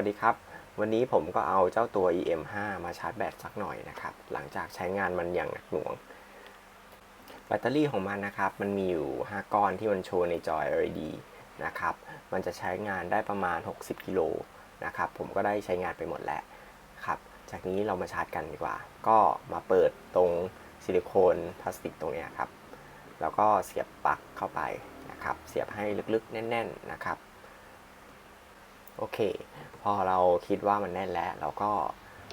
วันนี้ผมก็เอาเจ้าตัว EM5 มาชาร์จแบตสักหน่อยนะครับ หลังจากใช้งานมันอย่างหนักหน่วง แบตเตอรี่ของมันนะครับ มันมีอยู่ 5 ก้อนที่มันโชว์ในจอ LED นะครับ มันจะใช้งานได้ประมาณ 60 กิโลนะครับ ผมก็ได้ใช้งานไปหมดแล้วครับ จากนี้เรามาชาร์จกันดีกว่า ก็มาเปิดตรงซิลิโคนพลาสติกตรงนี้ครับ แล้วก็เสียบปลั๊กเข้าไปนะครับ เสียบให้ลึกๆ แน่น ๆ นะครับ โอเค พอเราคิดว่ามันแน่นแล้ว เราก็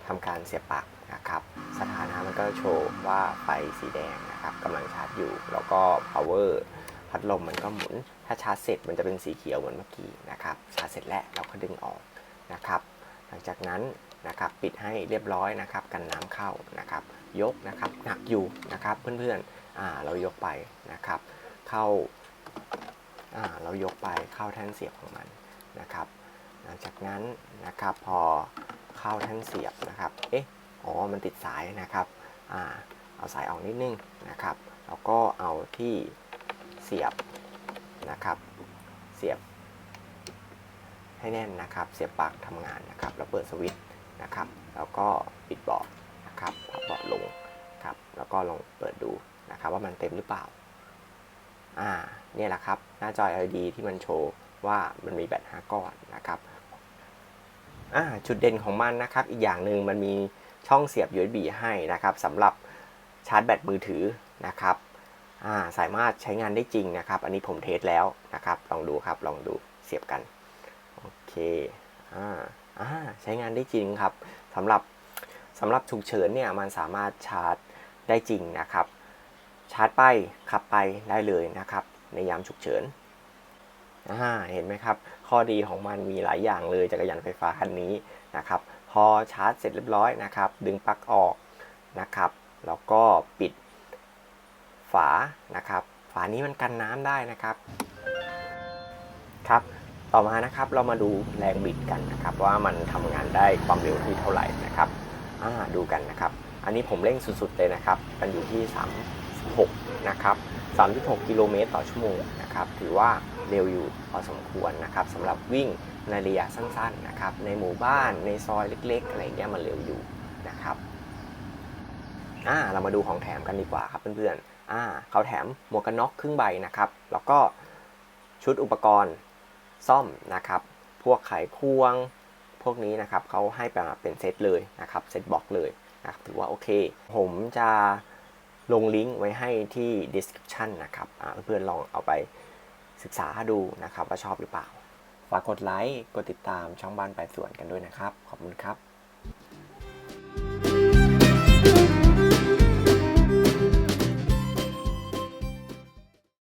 ทำการเสียบปลั๊กนะครับ สถานะมันก็โชว์ว่าไฟสีแดงนะครับกำลังชาร์จอยู่ แล้วก็ power พัดลมมันก็หมุน ถ้าชาร์จเสร็จมันจะเป็นสีเขียวเหมือนเมื่อกี้นะครับ ชาร์จเสร็จแล้วเราก็ดึงออกนะครับ หลังจากนั้นนะครับปิดให้เรียบร้อยนะครับ กันน้ำเข้านะครับ ยกนะครับหนักอยู่นะครับเพื่อนๆอ่าเรายกไปนะครับ เข้าอ่าเรายกไปเข้าแท่นเสียบของมันนะครับ หลังจากนั้นนะครับพอเข้าแท่นเสียบนะครับ เอ๊ะ อ๋อ มันติดสายนะครับอ่าเอาสายออกนิดนึงนะครับ แล้วก็เอาที่เสียบนะครับ เสียบ ให้แน่นนะครับ เสียบปลั๊กทำงานนะครับ แล้วเปิดสวิตช์นะครับ แล้วก็ปิดเบาะนะครับพับเบาะลงครับ แล้วก็ลองเปิดดูนะครับ ว่ามันเต็มหรือเปล่า อ่า เนี่ยแหละครับ หน้าจอ LED ที่มันโชว์ ว่ามันมีแบต5ก้อนนะครับจุดเด่นของมันนะครับ อีกอย่างหนึ่งมันมีช่องเสียบ USB ให้นะครับสำหรับชาร์จแบตมือถือนะครับาสามารถใช้งานได้จริงนะครับ อันนี้ผมเทสแล้วนะครับ ลองดูครับลองดูเสียบกันโอเคอ่าอ่าใช้งานได้จริงครับสำหรับสำหรับฉุกเฉินเนี่ยมันสามารถชาร์จได้จริงนะครับ ชาร์จไปขับไปได้เลยนะครับ ในยามฉุกเฉิน อ่าเห็นไหมครับ ข้อดีของมันมีหลายอย่างเลยจักรยานไฟฟ้าคันนี้นะครับ พอชาร์จเสร็จเรียบร้อยนะครับ ดึงปลั๊กออกนะครับ แล้วก็ปิดฝานะครับ ฝานี้มันกันน้ำได้นะครับ ครับ ต่อมานะครับเรามาดูแรงบิดกันนะครับ ว่ามันทำงานได้ความเร็วที่เท่าไหร่นะครับอ่าดูกันนะครับ อันนี้ผมเร่งสุดๆเลยนะครับมันอยู่ที่ 36 นะครับ 36 กิโลเมตรต่อชั่วโมงนะครับ ถือว่า เร็วอยู่พอสมควรนะครับสำหรับวิ่งในระยะสั้นๆนะครับในหมู่บ้านในซอยเล็ก ๆ อะไรเงี้ยมันเร็วอยู่นะครับอ่าเรามาดูของแถมกันดีกว่าครับเพื่อนๆอ่าเขาแถมหมวกกันน็อกครึ่งใบนะครับแล้วก็ชุดอุปกรณ์ซ่อมนะครับ พวกไขควงพวกนี้นะครับเขาให้มาเป็นเซตเลยนะครับเซตบล็อกเลยนะครับถือว่าโอเค ผมจะลงลิงก์ไว้ให้ที่ description นะครับเพื่อนๆลองเอาไป ศึกษาดูนะครับว่าชอบหรือเปล่า ฝากกดไลค์ กดติดตามช่องบ้านปดส่วนกันด้วยนะครับ ขอบคุณครับ